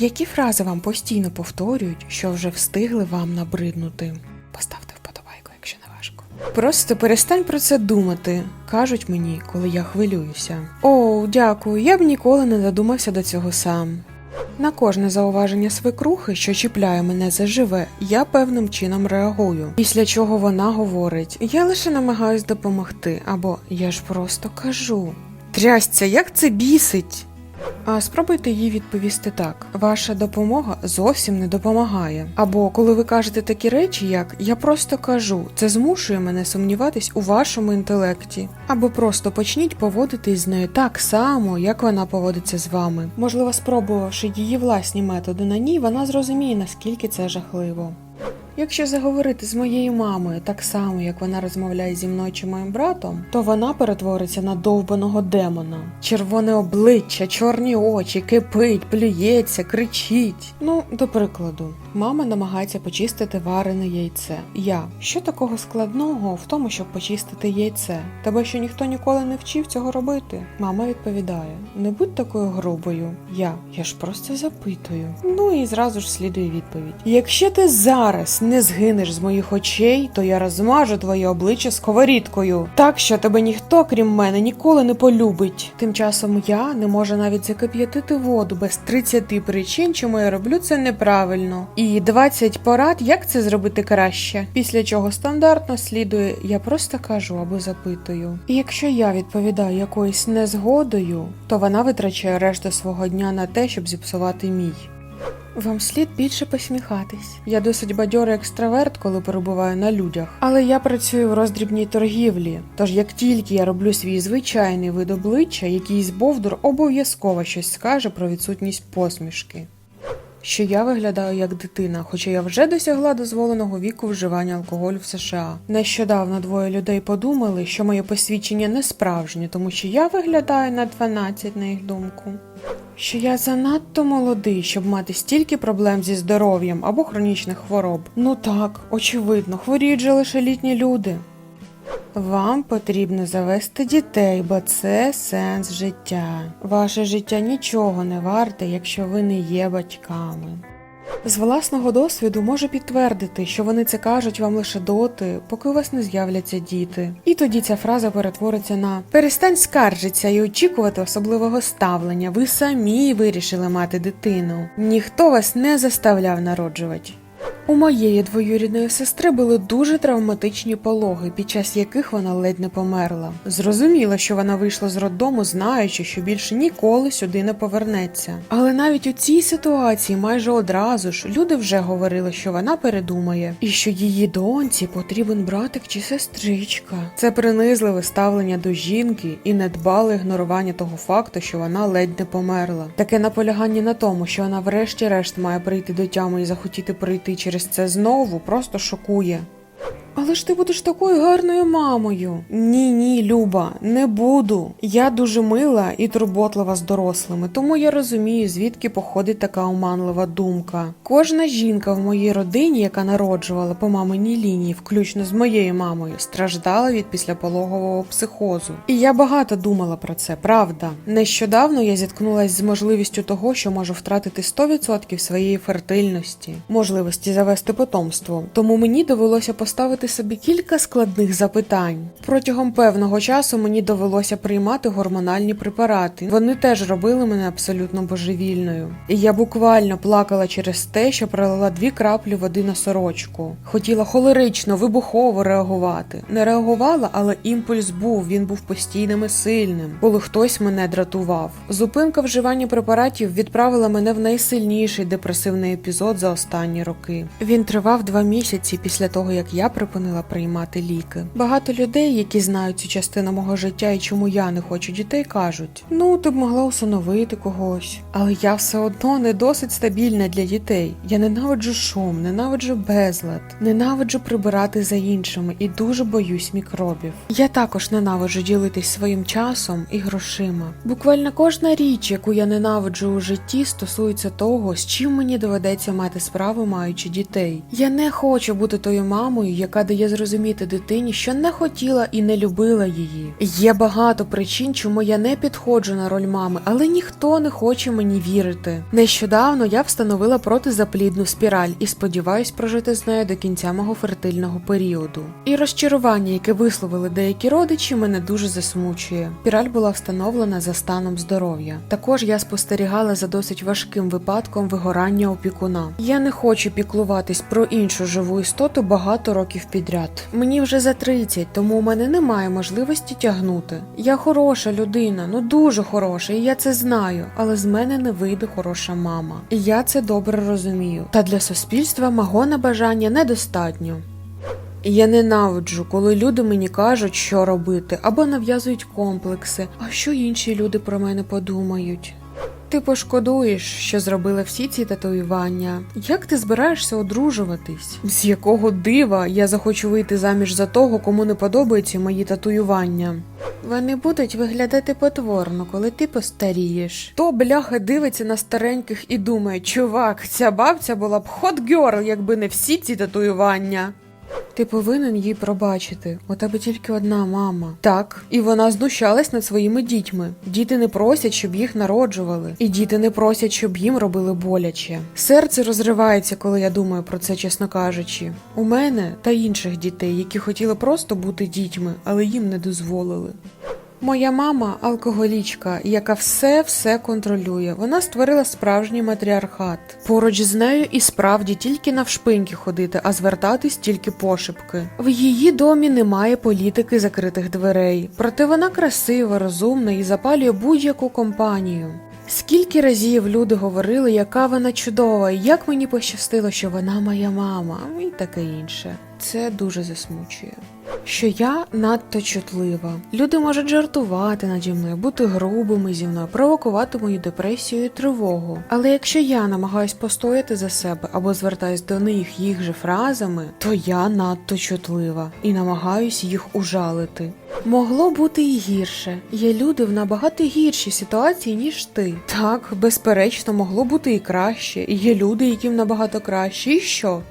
Які фрази вам постійно повторюють, що вже встигли вам набриднути? Поставте вподобайку, якщо не важко. Просто перестань про це думати, кажуть мені, коли я хвилююся. О, дякую, я б ніколи не додумався до цього сам. На кожне зауваження свекрухи, що чіпляє мене заживе, я певним чином реагую. Після чого вона говорить: я лише намагаюсь допомогти, або я ж просто кажу. Трясця, як це бісить! А спробуйте їй відповісти так: ваша допомога зовсім не допомагає. Або коли ви кажете такі речі, як я просто кажу, це змушує мене сумніватись у вашому інтелекті. Або просто почніть поводитись з нею так само, як вона поводиться з вами. Можливо, спробувавши її власні методи на ній, вона зрозуміє, наскільки це жахливо. Якщо заговорити з моєю мамою так само, як вона розмовляє зі мною чи моїм братом, то вона перетвориться на довбаного демона. Червоне обличчя, чорні очі, кипить, плюється, кричить. Ну, до прикладу, мама намагається почистити варене яйце. Я що такого складного в тому, щоб почистити яйце? Тебе що ніхто ніколи не вчив цього робити? Мама відповідає: не будь такою грубою. Я, я ж просто запитую. Ну і зразу ж слідує відповідь: Якщо ти зараз не згинеш з моїх очей, то я розмажу твоє обличчя сковорідкою, так що тебе ніхто, крім мене, ніколи не полюбить. Тим часом я не можу навіть закип'ятити воду без 30 причин, чому я роблю це неправильно. І 20 порад, як це зробити краще. Після чого стандартно слідує, я просто кажу або запитую. І якщо я відповідаю якоюсь незгодою, то вона витрачає решту свого дня на те, щоб зіпсувати мій. Вам слід більше посміхатись. Я досить бадьорий екстраверт, коли перебуваю на людях, але я працюю в роздрібній торгівлі. Тож як тільки я роблю свій звичайний вид обличчя, якийсь бовдур обов'язково щось скаже про відсутність посмішки. Що я виглядаю як дитина, хоча я вже досягла дозволеного віку вживання алкоголю в США. Нещодавно двоє людей подумали, що моє посвідчення не справжнє, тому що я виглядаю на 12, на їх думку. Що я занадто молодий, щоб мати стільки проблем зі здоров'ям або хронічних хвороб. Ну так, очевидно, хворіють же лише літні люди. Вам потрібно завести дітей, бо це сенс життя. Ваше життя нічого не варте, якщо ви не є батьками. З власного досвіду можу підтвердити, що вони це кажуть вам лише доти, поки у вас не з'являться діти. І тоді ця фраза перетвориться на перестань скаржитися і очікувати особливого ставлення. Ви самі вирішили мати дитину. Ніхто вас не заставляв народжувати. У моєї двоюрідної сестри були дуже травматичні пологи, під час яких вона ледь не померла. Зрозуміло, що вона вийшла з роддому, знаючи, що більше ніколи сюди не повернеться. Але навіть у цій ситуації майже одразу ж люди вже говорили, що вона передумає, і що її доньці потрібен братик чи сестричка. Це принизливе ставлення до жінки і недбале ігнорування того факту, що вона ледь не померла. Таке наполягання на тому, що вона врешті-решт має прийти до тями і захотіти прийти через це знову, просто шокує. Але ж ти будеш такою гарною мамою. Ні, ні, Люба, не буду. Я дуже мила і турботлива з дорослими, тому я розумію, звідки походить така оманлива думка. Кожна жінка в моїй родині, яка народжувала по маминій лінії, включно з моєю мамою, страждала від післяпологового психозу. І я багато думала про це, правда. Нещодавно я зіткнулася з можливістю того, що можу втратити 100% своєї фертильності, можливості завести потомство. Тому мені довелося поставити собі кілька складних запитань. Протягом певного часу мені довелося приймати гормональні препарати. Вони теж робили мене абсолютно божевільною. І я буквально плакала через те, що пролила дві краплі води на сорочку. Хотіла холерично, вибухово реагувати. Не реагувала, але імпульс був. Він був постійним і сильним, коли хтось мене дратував. Зупинка вживання препаратів відправила мене в найсильніший депресивний епізод за останні роки. Він тривав два місяці після того, як я припинила приймати ліки. Багато людей, які знають цю частину мого життя і чому я не хочу дітей, кажуть: ну ти б могла усиновити когось. Але я все одно не досить стабільна для дітей. Я ненавиджу шум, ненавиджу безлад, ненавиджу прибирати за іншими і дуже боюсь мікробів. Я також ненавиджу ділитись своїм часом і грошима. Буквально кожна річ, яку я ненавиджу у житті, стосується того, з чим мені доведеться мати справу, маючи дітей. Я не хочу бути тою мамою, яка яка дає зрозуміти дитині, що не хотіла і не любила її. Є багато причин, чому я не підходжу на роль мами, але ніхто не хоче мені вірити. Нещодавно я встановила протизаплідну спіраль і сподіваюсь прожити з нею до кінця мого фертильного періоду. І розчарування, яке висловили деякі родичі, мене дуже засмучує. Спіраль була встановлена за станом здоров'я. Також я спостерігала за досить важким випадком вигорання опікуна. Я не хочу піклуватись про іншу живу істоту багато років підряд. Мені вже за 30, тому у мене немає можливості тягнути. Я хороша людина, ну дуже хороша, і я це знаю, але з мене не вийде хороша мама. І я це добре розумію. Та для суспільства мого небажання недостатньо. Я ненавиджу, коли люди мені кажуть, що робити, або нав'язують комплекси, а що інші люди про мене подумають. Ти пошкодуєш, що зробила всі ці татуювання. Як ти збираєшся одружуватись? З якого дива я захочу вийти заміж за того, кому не подобаються мої татуювання? Вони будуть виглядати потворно, коли ти постарієш. То бляха дивиться на стареньких і думає, чувак, ця бабця була б girl, якби не всі ці татуювання. Ти повинен їй пробачити. У тебе тільки одна мама. Так, і вона знущалась над своїми дітьми. Діти не просять, щоб їх народжували, і діти не просять, щоб їм робили боляче. Серце розривається, коли я думаю про це, чесно кажучи. У мене та інших дітей, які хотіли просто бути дітьми, але їм не дозволили. Моя мама алкоголічка, яка все все контролює. Вона створила справжній матріархат. Поруч з нею і справді тільки навшпиньки ходити, а звертатись тільки пошепки. В її домі немає політики закритих дверей. Проте вона красива, розумна і запалює будь-яку компанію. Скільки разів люди говорили, яка вона чудова, і як мені пощастило, що вона моя мама, і таке інше. Це дуже засмучує. Що я надто чутлива. Люди можуть жартувати наді мною, бути грубими зі мною, провокувати мою депресію і тривогу. Але якщо я намагаюсь постояти за себе або звертаюсь до них їх же фразами, то я надто чутлива і намагаюсь їх ужалити. Могло бути і гірше. Є люди в набагато гіршій ситуації, ніж ти. Так, безперечно, могло бути і краще. Є люди, яким набагато краще. І що?